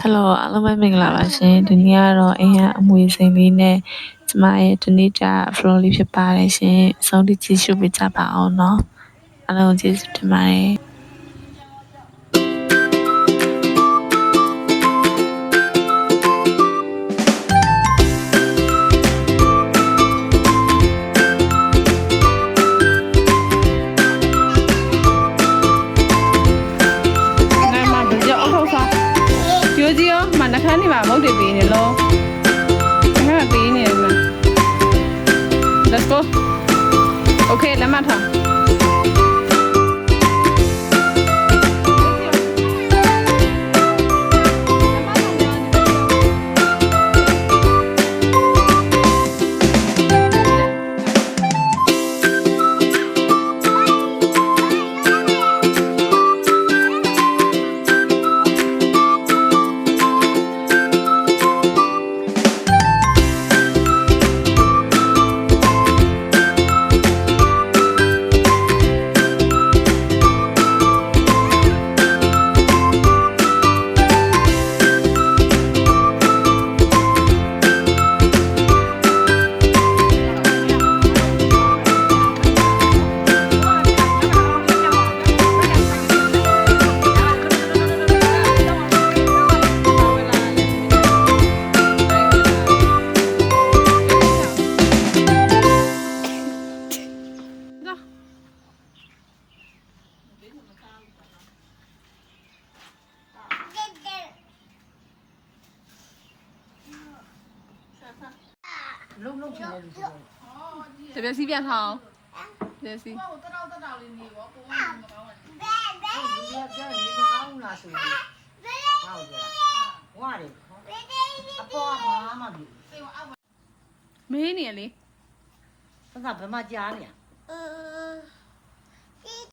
Hello အားလုံးပဲမင်္ဂလာပါရှင်ဒီနေ့ကတော့အိမ်ကအမွေစိန်လေးနဲ့ကျမရဲ့ဒီနေ့တာ flow လေးဖြစ်ပါတယ်ရှင်အဆုံးထိကြည့်ရှုပေးကြပါအောင်เนาะအားလုံးကျေးဇူးတင်ပါတယ် ရောမနှခမ်းနေမှာမုတ်တွေပေးနေလို့နှခမ်းပေးနေတယ်မ Let's go Okay လက်မထောင် တပြက်စီးပြန်ထောင်တပြက်စီးပြောပြောနေမကောင်းလားဆိုရင်ဟုတ်ကဲ့ဝါရီအပေါ်မှာမပြီမေးနေရလေသက်ကဘယ်မှာကြားနေရ